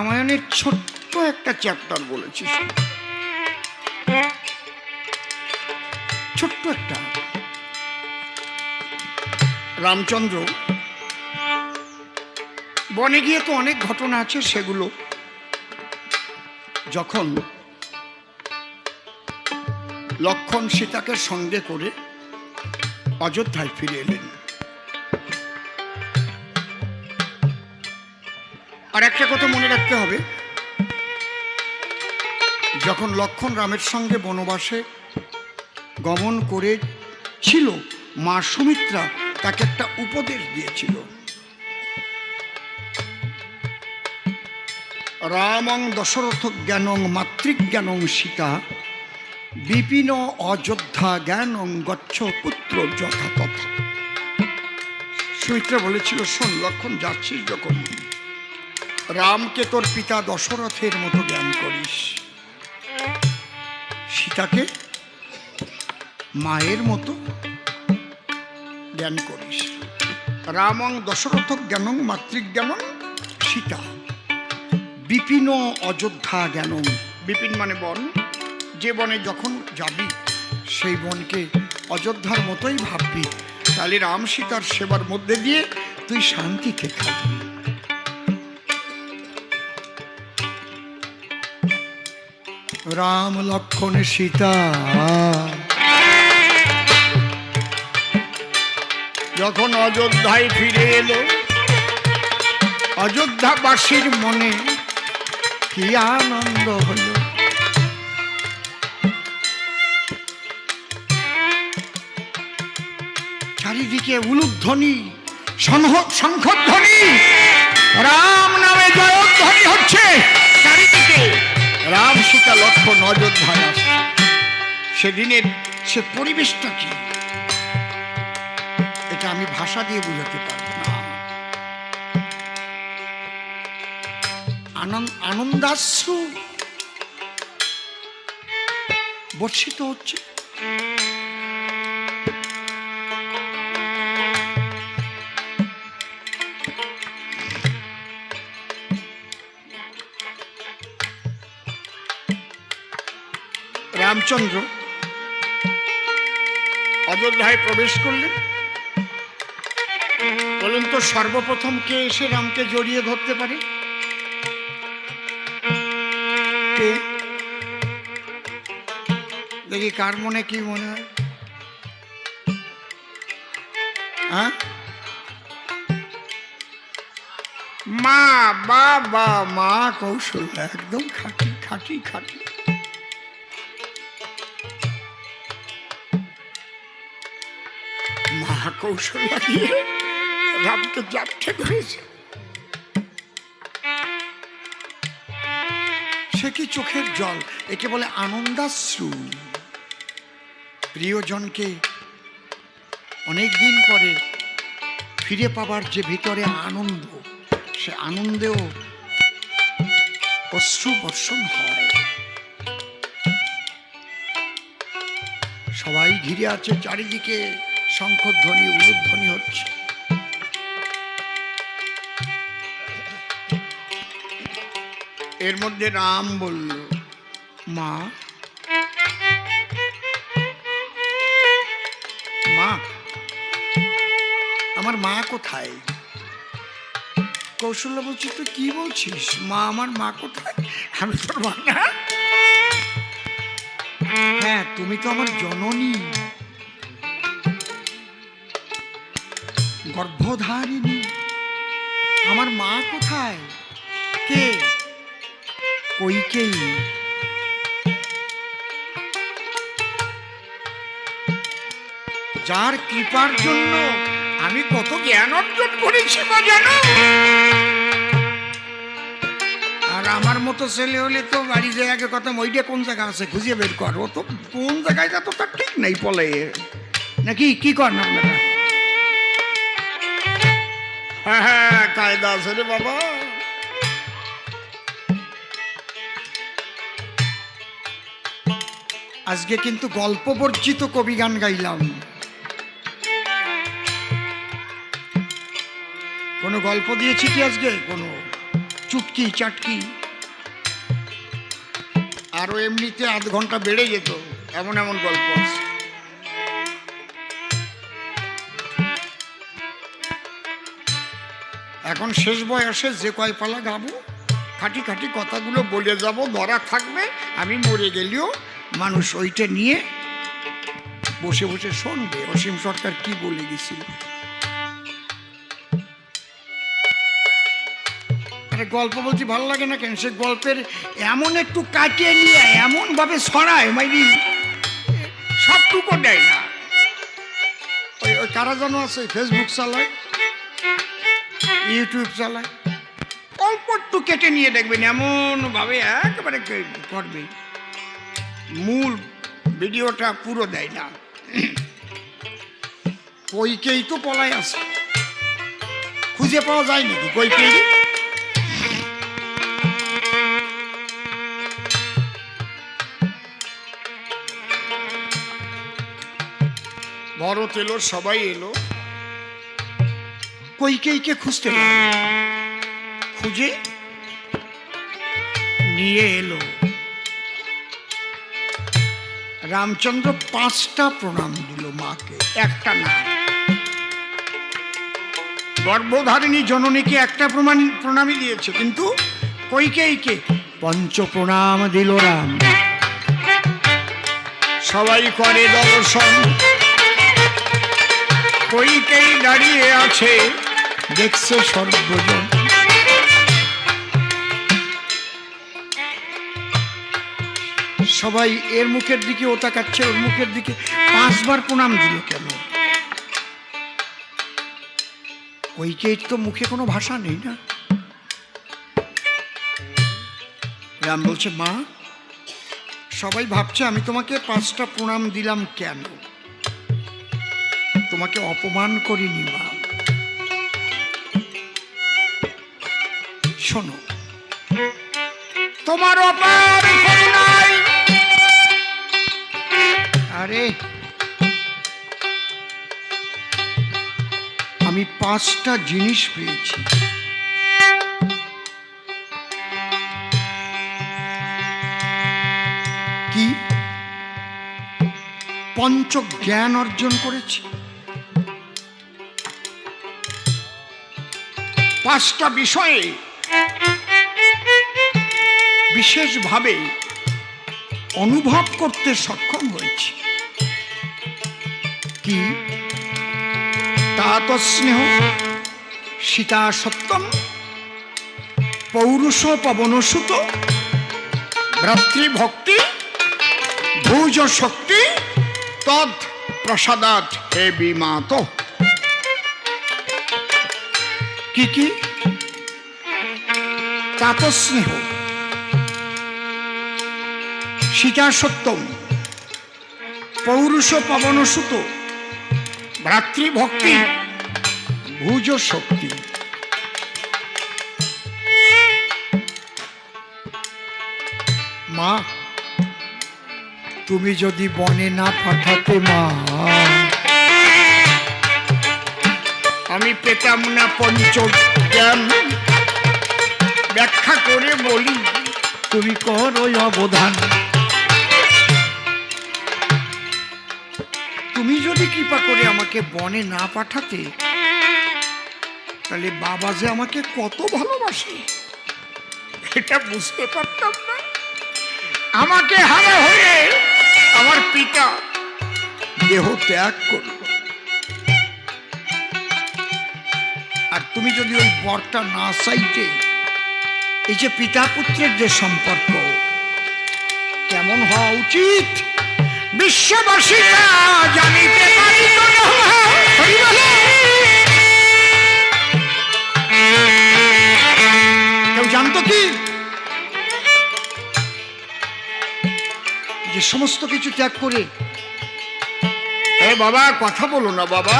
রামায়ণের ছোট্ট একটা চ্যাপ্টার বলেছি। ছোট্ট একটা। রামচন্দ্র বনে গিয়ে তো অনেক ঘটনা আছে সেগুলো। যখন লক্ষণ সীতাকে সঙ্গে করে অযোধ্যায় ফিরে এলেন। আর একটা কথা মনে রাখতে হবে। যখন লক্ষণ রামের সঙ্গে বনবাসে গমন করে ছিল, মা সুমিত্রা তাকে একটা উপদেশ দিয়েছিল। রামং দশরথ জ্ঞানং মাতৃজ্ঞানং সীতা, বিপিন অযোধ্যা জ্ঞানং গচ্ছ পুত্র যথাতথ। সুমিত্রা বলেছিল, শোন, লক্ষণ যাচ্ছিস যখন রামকে তোর পিতা দশরথের মতো জ্ঞান করিস। সীতাকে মায়ের মতো জ্ঞান করিস। রামং দশরথ জ্ঞানং মাতৃক মাতৃজ্ঞানং সীতা। বিপিন অযোধ্যা জ্ঞানং। বিপিন মানে বন। যে বনে যখন যাবি, সেই বনকে অযোধ্যার মতোই ভাববি। তাহলে রাম সীতার সেবার মধ্যে দিয়ে তুই শান্তিতে থাকবি। রাম লক্ষণ সীতা। যখন অযোধ্যায় ফিরে এলো, অযোধ্যাবাসীর মনে কি আনন্দ হল। চারিদিকে উলুধ্বনি শঙ্খধ্বনি, রাম নামে জয়ধ্বনি হচ্ছে। চারিদিকে রাম সীতা লক্ষ্য নজর আসে। সেদিনের সে পরিবেশটা কি? এটা আমি ভাষা দিয়ে বোঝাতে পারব না। আনন্দ, আনন্দাশ্রু বর্ষিত হচ্ছে। রামচন্দ্র। অযোধ্যায় প্রবেশ করলেন। বলুন তো, সর্বপ্রথম কে এসে রামকে জড়িয়ে ধরতে পারে? দেখি, কার মনে কি মনে হয়? হ্যাঁ? মা, বাবা, মা, কৌশল, একদম খাটি খাটি খাটি। মা কৌশল লাগিয়ে রামকে জাপটে ধরেছে সে কি চোখের জল? একে বলে আনন্দাশ্রু। প্রিয়জনকে অনেক দিন পরে ফিরে পাবার যে ভিতরে আনন্দ, সে আনন্দেও অশ্রু বর্ষণ হয়। সবাই ঘিরে আছে চারিদিকে। শঙ্খধ্বনি, উলুধ্বনি হচ্ছে। এর মধ্যে রাম বলল, মা মা, আমার মা কোথায়? কৌশল্য বলছি তুই কি বলছিস? মা, আমার মা কোথায়? আমি তোর মা হ্যাঁ তুমি তো আমার জননী। গর্ভধারিণী, আমার মা কোথায়? কে? কইকেই যার কৃপার জন্য আমি কত জ্ঞান অর্জন করেছি মা, জানো? আর আমার মতো ছেলে হলে তো বাড়ি যায়, আগে কথা ওইটা কোন জায়গা আছে খুঁজে বের কর। ও তো কোন জায়গায় যা তো তার ঠিক নেই পলে। নাকি কি কর না আপনারা হ্যাঁ হ্যাঁ কায়দা আছে রে বাবা। আজকে কিন্তু গল্প বর্জিত কবি গান গাইলাম। কোনো গল্প দিয়েছি কি আজকে? কোনো চুটকি, চাটকি? আরও এমনিতে আধ ঘণ্টা বেড়ে যেত, এমন এমন গল্প আছে। এখন শেষ বয়সে যে কয় পালা গাবো, খাটি খাটি কথাগুলো বলে যাব, ধরা থাকবে, আমি মরে গেলেও মানুষ ওইটা নিয়ে বসে বসে শুনবে। অসীম সরকার কি বলে গেছিল? গল্প বলছি ভালো লাগে না কেন? সে গল্পের এমন একটু কাটিয়ে নিয়ে এমন ভাবে ছড়ায়, মাইরি। সবটুকু দেয় না। ওই কারা যেন আছে ফেসবুক চালায়। ইউটিউব চালায়। অল্প একটু কেটে নিয়ে দেখবেন, এমনভাবে একেবারে করবে। মূল ভিডিওটা পুরো দেয় না। কইকেই তো পলায় আছে। খুঁজে পাওয়া যায় নাকি কইকেই? ভরত এলো, সবাই এলো। কইকেইকে খুঁজতে খুঁজে নিয়ে এলো। রামচন্দ্র পাঁচটা প্রণাম দিল মাকে, একটা না। গর্ভধারিণী জননীকে একটা প্রমাণ, প্রণামই দিয়েছে, কিন্তু কইকেইকে পঞ্চ প্রণাম দিল রাম। সবাই করে দর্শন। কইকেই দাঁড়িয়ে আছে। দেখছে সর্বজন। সবাই এর মুখের দিকে ও তাকাচ্ছে, ওর মুখের দিকে। পাঁচবার প্রণাম দিল কেন? ওইকে তো মুখে কোনো ভাষা নেই না। রাম বলছে, মা, সবাই ভাবছে আমি তোমাকে পাঁচটা প্রণাম দিলাম কেন? তোমাকে অপমান করিনি, মা। শোনো। তোমার অপার আরে আমি পাঁচটা জিনিস পেয়েছি। কি? পঞ্চ জ্ঞান অর্জন করেছি। পাঁচটা বিষয়ে বিশেষভাবে অনুভব করতে সক্ষম হয়েছি। কি? তাত স্নেহ সীতা সত্যম পৌরুষ পবনসুত ভ্রাতৃভক্তি ভুজ শক্তি তদ প্রসাদাত হে বিমাত। কি কি? তাতস্নেহ সীতা সত্যম। পৌরুষ পবনসুত ভ্রাতৃভক্তি ভুজ শক্তি। মা, তুমি যদি বনে না পাঠাতে মা, আমি পেতাম না পঞ্চ ব্যাখ্যা করে বলি, তুমি করো অবধান। তুমি যদি কৃপা করে আমাকে বনে না পাঠাতে, তাহলে বাবা যে আমাকে কত ভালোবাসে, এটা বুঝতে পারতাম না। আমাকে হারা হয়ে আমার পিতা দেহ ত্যাগ করল। আর তুমি যদি ওই বরটা না চাইতে, এই যে পিতা পুত্রের যে সম্পর্ক, কেমন হওয়া উচিত? বিশ্ববাসীরা জানিতে পারিত না। কেউ জানতো কি? যে সমস্ত কিছু ত্যাগ করে এ বাবা কথা বলো না বাবা।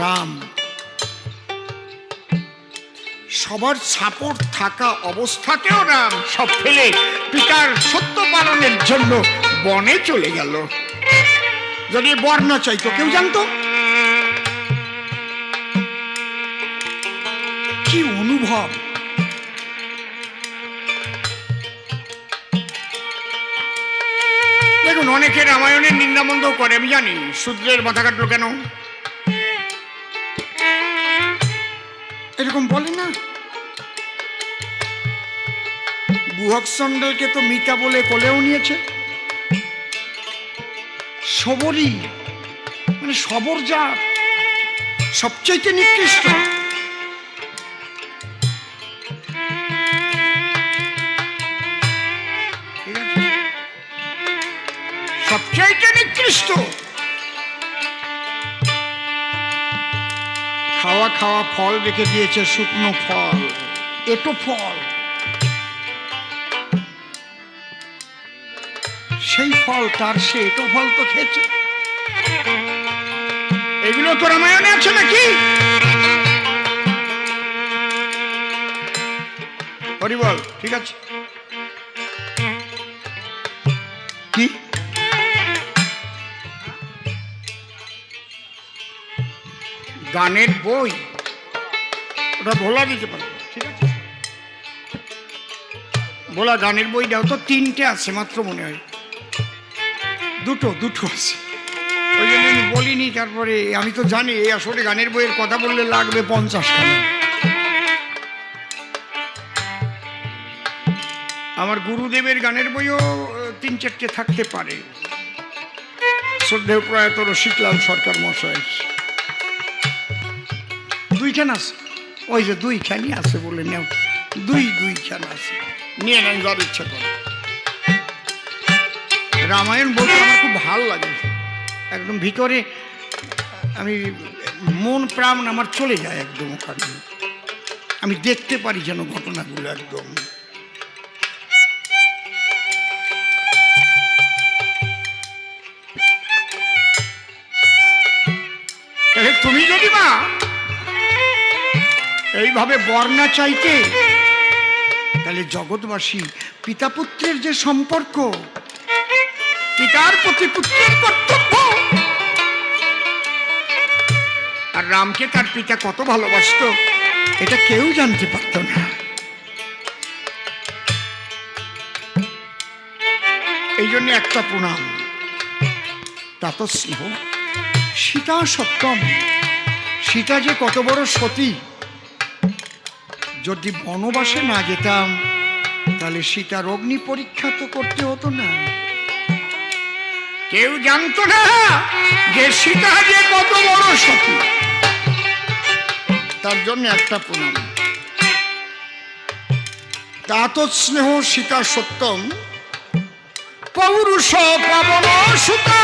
রাম। সবার সাপোর্ট থাকা অবস্থাতেও রাম সব ফেলে পিতার সত্য পালনের জন্য বনে চলে গেল। যদি বর না চাইতো, কেউ জানতো? কি অনুভব? অনুভব দেখুন অনেকে রামায়ণের নিন্দামন্দ করে, আমি জানি। শূদ্রের মাথা কাটলো কেন? এরকম বলে না? গুহক সন্ডলকে তো মিতা বলে কোলেও নিয়েছে। সবরই মানে সবর যা সবচাইতে নিকৃষ্ট? সবচাইতে নিকৃষ্ট। খাওয়া খাওয়া ফল রেখে দিয়েছে শুকনো ফল, এটো ফল। সেই ফল তার সে এটো ফল তো খেয়েছে। এগুলো তো রামায়ণে আছে নাকি? হরি বল ঠিক আছে। কি? গানের বই। ওটা ভোলা দিতে পারব ঠিক আছে? ভোলা গানের বই দাও তো তিনটে আছে মাত্র মনে হয়। দুটো দুটো আছে। ওই জন্য আমি বলিনি, তারপরে আমি তো জানি, এই আসলে গানের বইয়ের কথা বললে লাগবে পঞ্চাশ খানা। আমার গুরুদেবের গানের বইও তিন চারটে থাকতে পারে। শ্রদ্ধেয় প্রয়াত রসিকলাল সরকার মশাই। দুইখান আছে। ওই যে দুই দুইখানই আছে বলে নেও। দুই দুই দুইখান আছে। নিয়ে নেন যার ইচ্ছা করে। রামায়ণ বলতে আমার খুব ভালো লাগে। একদম ভিতরে আমি মন প্রাণ আমার চলে যায় একদম ওখানে। আমি দেখতে পারি যেন ঘটনাগুলো একদম। তুমি যদি মা, এইভাবে বর্ণা চাইতে, তাহলে জগৎবাসী পিতা পুত্রের যে সম্পর্ক পিতার প্রতি পুত্রের কর্তব্য। আর রামকে তার পিতা কত ভালোবাসতো, এটা কেউ জানতে পারত না। এই জন্য একটা প্রণাম। তাত স্নেহ সীতা সত্যম সীতা যে কত বড় সতী। যদি বনবাসে না যেতাম, তাহলে সীতার অগ্নি পরীক্ষা তো করতে হতো না। কেউ জানতো না যে সীতা যে কত বড় সতী তার জন্য একটা প্রণাম। তাত স্নেহ সীতা সত্যম, পৌরুষ পাবন সুতা।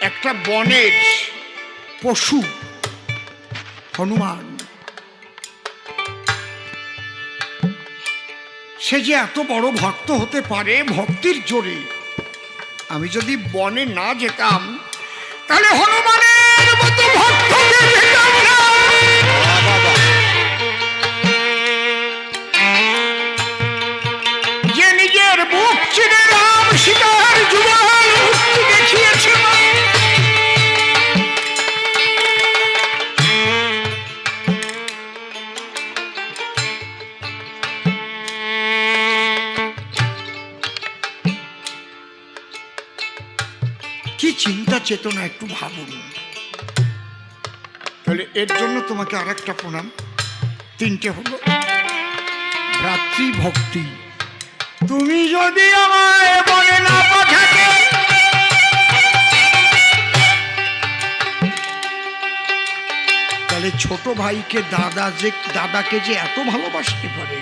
একটা বনের পশু, হনুমান। সে যে এত বড় ভক্ত হতে পারে ভক্তির জোরে। আমি যদি বনে না যেতাম, তাহলে হনুমানের মতো ভক্তকে যে নিজের বুক চিনে চেতনা একটু ভাবুন। তাহলে এর জন্য তোমাকে আর একটা প্রণাম। তিনটে হলো ভক্তি, তুমি যদি আমায় বলে না তাহলে ছোট ভাইকে দাদা যে, দাদাকে যে এত ভালোবাসতে পারে,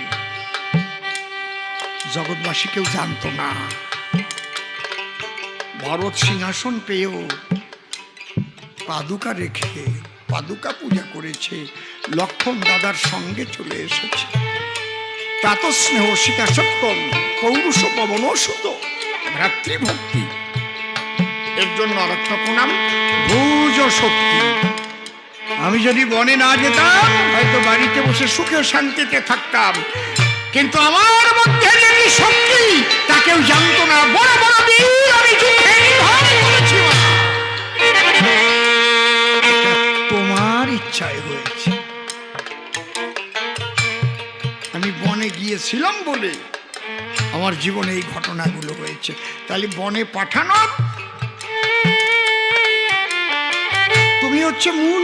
জগৎবাসী কেউ জানতো না। ভরত সিংহাসন পেয়েও পাদুকা রেখে, পাদুকা পূজা করেছে, লক্ষণ দাদার সঙ্গে চলে এসেছে। তাত স্নেহ সীতা সত্যম পৌরুষ পবন সুত, ভ্রাতৃভক্তি। এর জন্য আর একটা প্রণাম, ভুজ শক্তি। আমি যদি বনে না যেতাম, হয়তো বাড়িতে বসে সুখে শান্তিতে থাকতাম। কিন্তু আমার মধ্যে যদি শক্তি তা কেউ জানতো না, বড় বড় বীর আমি যুদ্ধে ইচ্ছায় হয়েছে। আমি বনে গিয়েছিলাম বলে আমার জীবনে এই ঘটনাগুলো হয়েছে। তাহলে বনে পাঠানোর তুমি হচ্ছে মূল।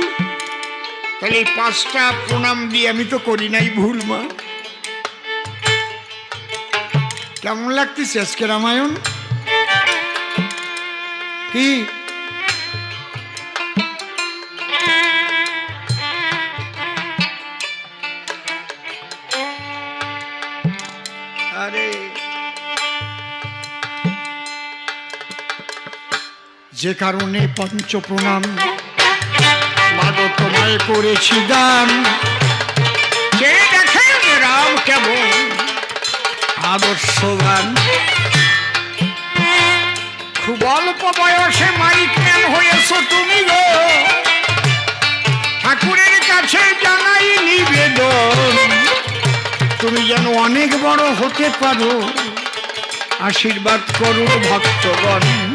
তাহলে এই পাঁচটা প্রণাম দিয়ে আমি তো করি নাই, ভুল মা। কেমন লাগতেছে আজকে রামায়ণ? কি? যে কারণে পঞ্চ প্রণাম মাগো তোমায় করেছি দেখেন রাম কেমন আদর্শবান। খুব অল্প বয়সে মাইক ম্যান হয়েছ তুমি গো। ঠাকুরের কাছে জানাই নিবেদন। তুমি যেন অনেক বড় হতে পারো। আশীর্বাদ করো ভক্তগণ।